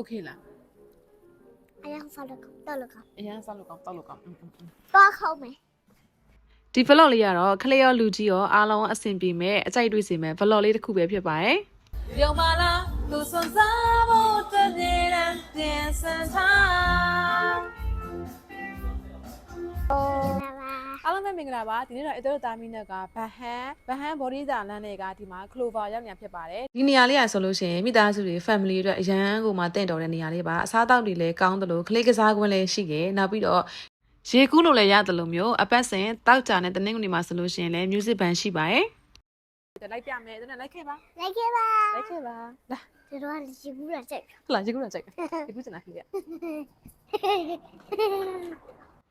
okay လားအရင်ဆောက်လို့ကောင်းတော့လို့ကောင်းအရင်ဆောက်လို့ကောင်းတောက်လို့ကောင်းတော့ခေါမယ်ဒီ vlog လေးကတော့ခလေးရောလူကြီးရောအားလုံးအဆင်ပြေမဲ့အကြိုက်တွေ့စေမဲ့ vlog လေးတစ်ခုပဲဖြစ်ပါတယ်။ပြောမလားသူစွန်စားဖို့တည်းတည်းတင်စံထား အားလုံးပဲမင်္ဂလာပါဒီနေ့တော့အတော်တာမီနက်ကဗဟန်ဗဟန်ဘော်ဒီဇာလန်တွေကဒီမှာ clover ရောက်နေဖြစ်ပါတယ်ဒီနေရာလေးอ่ะဆိုလို့ရှိရင်မိသားစုတွေ family အတွက်အရန်ကိုမှတင့်တော်တဲ့နေရာလေးပါအစားအသောက်တွေလည်းကောင်းသလိုခလေးကစားကွင်းလည်းရှိတယ်နောက်ပြီးတော့ရေကူးလို့လည်းရတယ်လို့မျိုးအပတ်စဉ်တောက်ကြနဲ့တနင်္ဂနွေမှာဆိုလို့ရှိရင်လည်း music band ရှိပါတယ်လိုက်ပြမယ်အဲ့ဒါလိုက်ခဲ့ပါလိုက်ခဲ့ပါလိုက်ခဲ့ပါလာဒီတော့ဒီဘူးလာချက်ဟုတ်လားရေကူးတော့ကြိုက်တယ်ရေကူးချင်တာခေ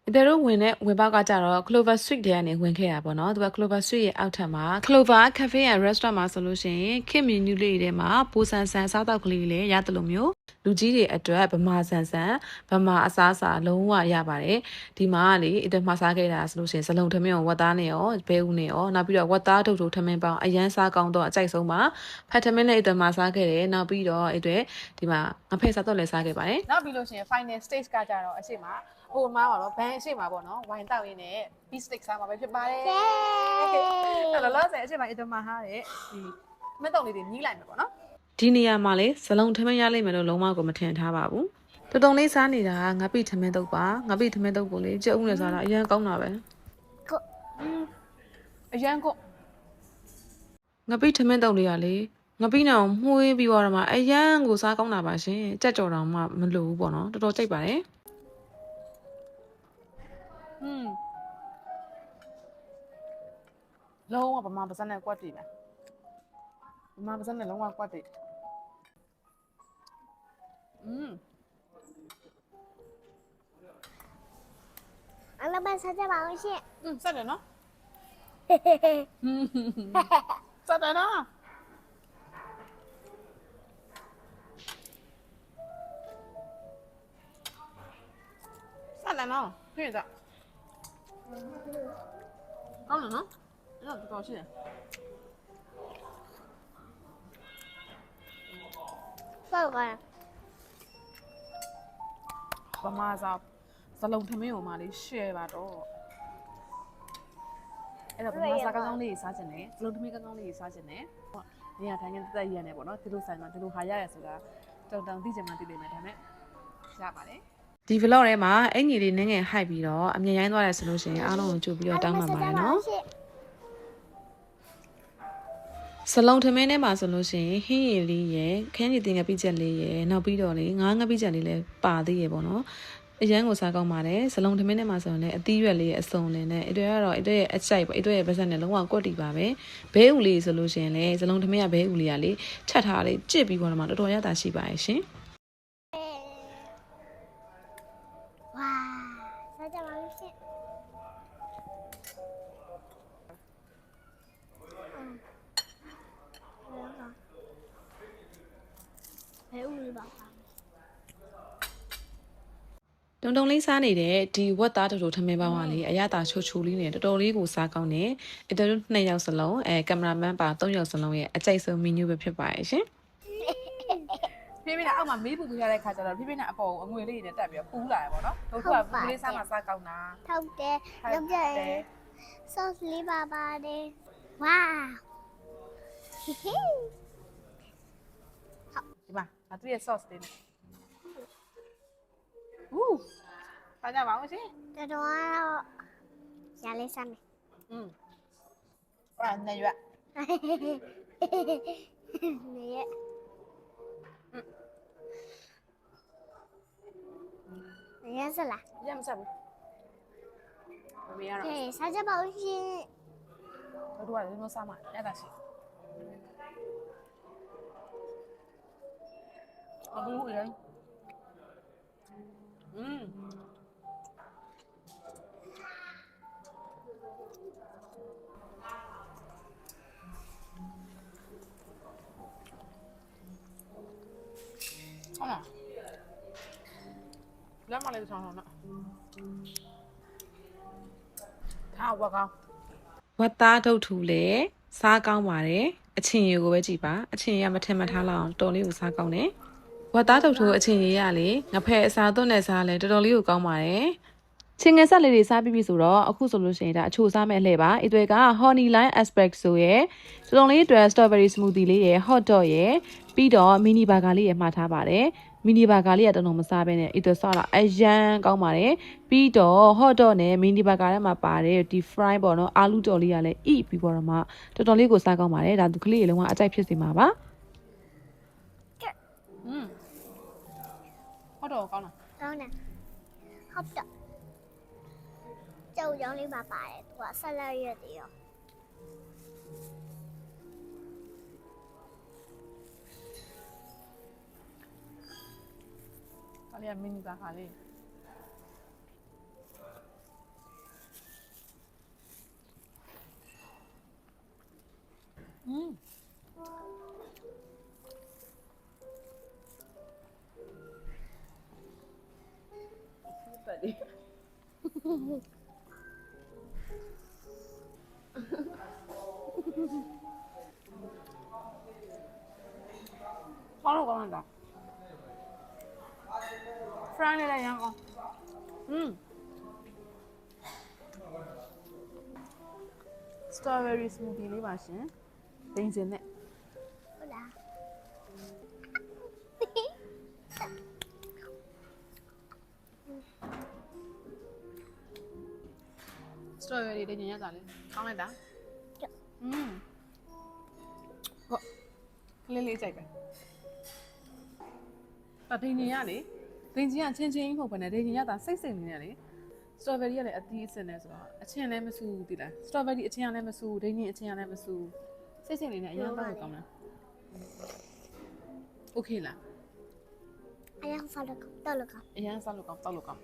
ရ။ဒါတို့ဝင်တဲ့ဝင်ပေါက်ကကြတော့ Clover Suite ထဲကနေဝင်ခဲ့တာပေါ့နော်။သူက Clover Suite ရဲ့အောက်ထပ်မှာ Clover Cafe and Restaurant မှာဆိုလို့ရှိရင်ခင် menu လေးတွေထဲမှာပိုဆန်ဆန်စားတောက်ကလေးတွေလည်းရတယ်လို့မျိုးလူကြီးတွေအတွက်ဗမာဆန်ဆန်ဗမာအစားအစာလုံးဝရပါတယ်။ဒီမှာကလေအတမှာစားခဲ့တာဆိုလို့ရှိရင်စလုံးထမင်းရောဝတ်သားနဲ့ရောဘဲဦးနဲ့ရောနောက်ပြီးတော့ဝတ်သားထုတ်ထုတ်ထမင်းပေါင်းအရန်စားကောင်းတော့အကြိုက်ဆုံးပါဖတ်ထမင်းလည်းအတမှာစားခဲ့တယ်နောက်ပြီးတော့အဲ့အတွက်ဒီမှာငဖက်စားတော့လည်းစားခဲ့ပါတယ်နောက်ပြီးလို့ရှိရင် final stage ကကြတော့အရှိမ ဟိုမှာပါတော့ဘန်အရှိမပေါ့နော်ဝိုင်တောက်ရင်းနဲ့ beef stick စားမှာပဲဖြစ်ပါတယ်ကျေအဲ့တော့လောဆယ်အရှိမအတမဟာတဲ့ဒီမက်တုံလေးတွေညီးလိုက်မယ်ပေါ့နော်ဒီနေရာမှာလေဇလုံးထမင်းရလိမ့်မယ်လို့လုံးဝကိုမထင်ထားပါဘူးတော်တော်လေးစားနေတာကငါပိထမင်းတုပ်ပါငါပိထမင်းတုပ်ကိုလေကြက်ဥနဲ့စားတာအရင်ကောင်းတာပဲကိုအရန်ကိုငါပိထမင်းတုပ်လေးကလေငါပိနောင်မှုေးပြီးတော့မှအရန်ကိုစားကောင်းတာပါရှင်ကြက်ကြော်တောင်မှမလိုဘူးပေါ့နော်တော်တော်ကြိုက်ပါတယ် อืมလုံးဝပမာပစံနဲ့ကွက်တည်မယ်ပမာပစံနဲ့လုံးဝကွက်တည်อืม အလဘစားကြပါအောင်ရှင် อืมဆက်တယ်နော်อืมဆက်တယ်နော်ဆက်တယ်နော်ပြည့်ကြ ကောင်းတယ်နော်အဲ့တော့တော်တော်ရှိတယ်ဆောက်ပါဗမာစာစလုံးထမင်းကိုမှလေး share ပါတော့အဲ့တော့ဗမာစာကောင်းကောင်းလေးစားချင်တယ်စလုံးထမင်းကောင်းကောင်းလေးစားချင်တယ်ဟောနေရာထိုင်နေတက်တက်ရနေပေါ့နော်ဒီလိုဆိုင်မှာဒီလိုဟာရရဆိုတာတောင်တောင်သိချင်မှသိလိမ့်မယ်ဒါပေမဲ့ရပါတယ် ဒီ vlog ထဲမှာအင်ကြီးလေးနည်းငယ်ဟိုက်ပြီးတော့အမြင်ရိုင်းသွားတယ်ဆိုလို့ရှိရင်အားလုံးကိုကြိုပြီးတော့တောင်းပန်ပါတယ်နော်စလုံးထမင်းထဲမှာဆိုလို့ရှိရင်ဟင်းရည်လေးရယ်ခန်းရည်တင်ငပိချက်လေးရယ်နောက်ပြီးတော့လေငါးငပိချက်လေးလည်းပါသေးရယ်ပေါ့နော်အရန်ကိုစားကောင်းပါတယ်စလုံးထမင်းထဲမှာဆိုရင်လည်းအသီးရွက်လေးရဲ့အစုံလေးနဲ့အတွေ့ကတော့အတွေ့ရဲ့အချိုက်ပေါ့အတွေ့ရဲ့ဗစက်နဲ့လုံးဝကွက်တီပါပဲဘဲဥလေးဆိုလို့ရှိရင်လည်းစလုံးထမင်းကဘဲဥလေးကလေချက်ထားလေးကြစ်ပြီးတော့မှတော်တော်ရတာရှိပါရဲ့ရှင် ဘယ်ဦးပါပါတုံတုံလေးစားနေတဲ့ဒီဝက်သားတူတူထမင်းပေါင်းကလေအရသာချိုချိုလေးနဲ့တော်တော်လေးကိုစားကောင်းတယ်အတူတူနှစ်ယောက်စလုံးအဲကင်မရာမန်ပါသုံးယောက်စလုံးရဲ့အကြိုက်ဆုံးမီနူးပဲဖြစ်ပါရဲ့ရှင်ဖြည်းဖြည်းနဲ့အောက်မှာမေးပူပူရတဲ့ခါကျတော့ဖြည်းဖြည်းနဲ့အပေါ်ကိုအငွေလေးတွေနဲ့တက်ပြီးတော့ပူးလာရပေါ့နော်တို့ကဘူးလေးစားမှစားကောင်းတာထောက်တယ်လုပ်ကြတယ် sauce လေးပါပါတယ် ဝါဟီဟီဒီမှာငါသူ့ရဲ့ sauce လေးနဲ့ဦးပါကြပါဦးရှင်တော်တော်ကတော့ရလေးစမ်းမယ်อืมအဲ့နဲ့ရွက်နေရနေရစလားရမဆက်ဘူးမရတော့ကဲစားကြပါဦးရှင် တို့ကလည်းမစားမှရတာရှိအဘူးရอืมဟုတ်လားလက်မလေးဆောင်ဆောင်နော်ထားဝက်ကောင်း ဝက်သားထုတ်ထူလည်းစားကောင်းပါတယ်အချင်းရီကိုပဲကြည်ပါအချင်းရီကမထင်မထားလောက်အောင်တော်လေးကိုစားကောင်းတယ်ဝတ်သားထုတ်ထိုးအချင်းရရလေငဖဲအစာသွန်းနဲ့စားလဲတော်တော်လေးကိုကောင်းပါတယ်ချင်းငယ်ဆက်လေးတွေစားပြီးပြီဆိုတော့အခုဆိုလို့ရှိရင်ဒါအချိုစားမဲ့လှည့်ပါအသွေးက honey lime espresso ရဲ့တော်တော်လေးအတွက် strawberry smoothie လေးရဲ့ hot dog ရဲ့ပြီးတော့ mini burger လေးရဲ့မှာထားပါတယ် မီနီဘာဂါလေးကတော်တော်မစားဘဲနဲ့အီသွဆော့လာအရန်ကောင်းပါတယ်ပြီးတော့ hot dog နဲ့မီနီဘာဂါထဲမှာပါတယ်ဒီ fry ပေါ့နော်အာလူတော်လေးကလည်းဣပြီးပေါ်တော့မှတော်တော်လေးကိုစားကောင်းပါတယ်ဒါသူကလေးရေလုံးဝအကြိုက်ဖြစ်စီမှာပါอืมဟုတ်တော့ကောင်းလားကောင်းတယ်ဟုတ်တော့ကြောက်ကြောင်လေးပါပါတယ်သူကဆက်လက်ရက်တည်းရော ဒါလေးကမီနီဘာခါလေးอืมပတ်လေးကောင်း 프라이드 양어 음. 스트로베리 스무디 리 마신 냉제네. Hola. 스트로베리 리 녀야 잘해. 강하다. 음. 어. ကလေးလေးကြိုက်ပဲ။ဒါဒိန်နေရလေ။ ဒိန်စင်ကချင်းချင်းမဟုတ်ဘဲနဲ့ဒိန်စင်ရတာစိတ်စိတ်နေနဲ့လေစတော်ဘယ်ရီကလည်းအသီးအစင်နဲ့ဆိုတော့အချင်းလည်းမဆူဘူးတိလားစတော်ဘယ်ရီအချင်းကလည်းမဆူဒိန်စင်အချင်းကလည်းမဆူစိတ်စိတ်လေးနဲ့အရင်တော့ကောင်းလားโอเคလား အရင်ဆောက်လို့တော့လို့ကောင်း အရင်စားလို့ကောင်းတောက်လို့ကောင်း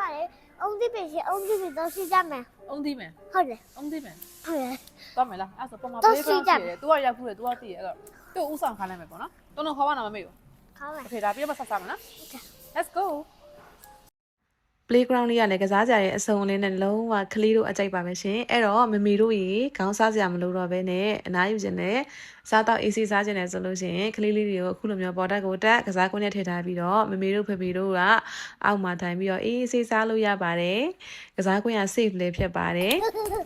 ရိကောင်းလေးပါလေအုံးတိပင်ရှိအုံးတိပင်တော့ရှိကြမယ်အုံးသီးမယ်ဟုတ်တယ်အုံးသီးမယ်ဟုတ်တယ်တော့မယ်လားအဲ့ဆိုပုံမှာတော့ play စီး ground ကြရှိတယ်။ तू ကရောက်ဘူးလေ तू ကတည်ရအဲ့တော့သူ့ဥဆောင်ခိုင်းလိုက်မယ်ပေါ့နော်။တော်တော်ခေါ်ပါနာမမေ့ဘူးကောင်းမယ်။ Okay ဒါပြမဆက်စားမလား။ Let's go. playground လေးကလည်းကစားကြရဲ့အစုံလေးနဲ့လုံးဝကလေးတို့အကြိုက်ပါပဲရှင်အဲ့တော့မမီတို့ရေခေါင်းစားစရာမလိုတော့ဘဲနဲ့အနားယူခြင်းနဲ့စားတော့ AC စားခြင်းနဲ့ဆိုလို့ရှိရင်ကလေးလေးတွေကိုအခုလိုမျိုးပေါ်တက်ကိုတက်ကစားကွင်းနဲ့ထည့်ထားပြီးတော့မမီတို့ဖေဖေတို့ကအောက်မှာထိုင်ပြီးတော့ AC စားလို့ရပါတယ်ကစားကွင်းက safe လေးဖြစ်ပါတယ်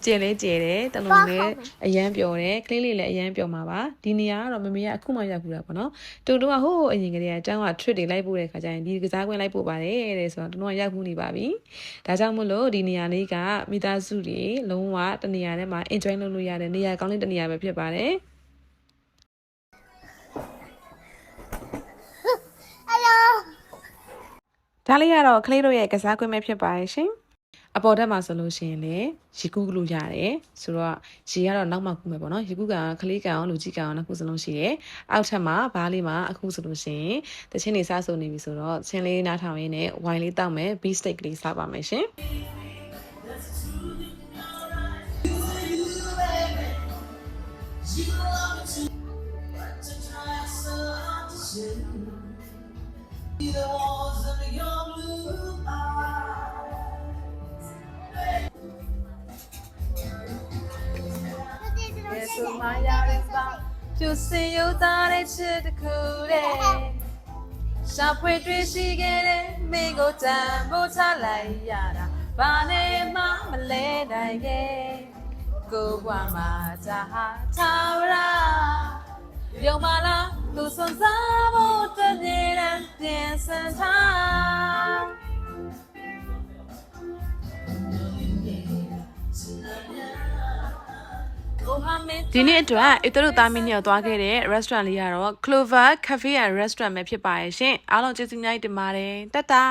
ကျင်လေးကျယ်တယ်တလုံးလေးအရန်ပျော်တယ်ကလေးလေးလည်းအရန်ပျော်မှာပါဒီနေရာကတော့မမီကအခုမှရောက်ဘူးတာပေါ့နော်တူတူကဟိုးအရင်ကတည်းကတန်းက trip တွေလိုက်ပို့တဲ့ခါကျရင်ဒီကစားကွင်းလိုက်ပို့ပါတယ်တဲ့ဆိုတော့တူတူကရောက်ဘူးနေပါပြီဒါကြောင့်မို့လို့ဒီနေရာလေးကမိသားစုတွေလုံးဝတနေရာထဲမှာ enjoy လုပ်လို့ရတဲ့နေရာကောင်းလေးတစ်နေရာပဲဖြစ်ပါတယ် ဒါလေးကတော့ကလေးတို့ရဲ့ကစားကွင်းပဲဖြစ်ပါရဲ့ရှင်။အပေါ်တက်မှာဆိုလို့ရှိရင်လည်းရေကူးလို့ရတယ်။ဆိုတော့ရေကတော့နောက်မှကူးမယ်ပေါ့နော်။ရေကူးကကလေးကအောင်လူကြီးကအောင်နှစ်ခုစလုံးရှိတယ်။အောက်ထပ်မှာဘားလေးမှာအခုဆိုလို့ရှိရင်တချင်းနေစားဆိုနေပြီဆိုတော့ချင်းလေးနားထောင်ရင်းနဲ့ဝိုင်လေးတောက်မယ် beef steak လေးစားပါမယ်ရှင်။ Yes, so my yard is back. ဖြူစင်ယူသားတဲ့ချစ်တစ်ခုတဲ့ရှာဖွေတွေ့ရှိခဲ့တဲ့မိကိုတန်ဖို့ချလိုက်ရတာဘာနဲ့မှမလဲနိုင်ခဲ့ကိုဘွားမှာသာဟာသာဝရာယုံမလားသူစွန်စားဖို့တည်းနဲ့ပြင်ဆင်ထား ဒီနေ့အတွက်အတူတူသားမင်းညောသွားခဲ့တဲ့ restaurant လေးကတော့ Clover Cafe and Restaurant ပဲဖြစ်ပါရဲ့ရှင်အားလုံးကျေးဇူးများတင်ပါတယ်တတ်တာ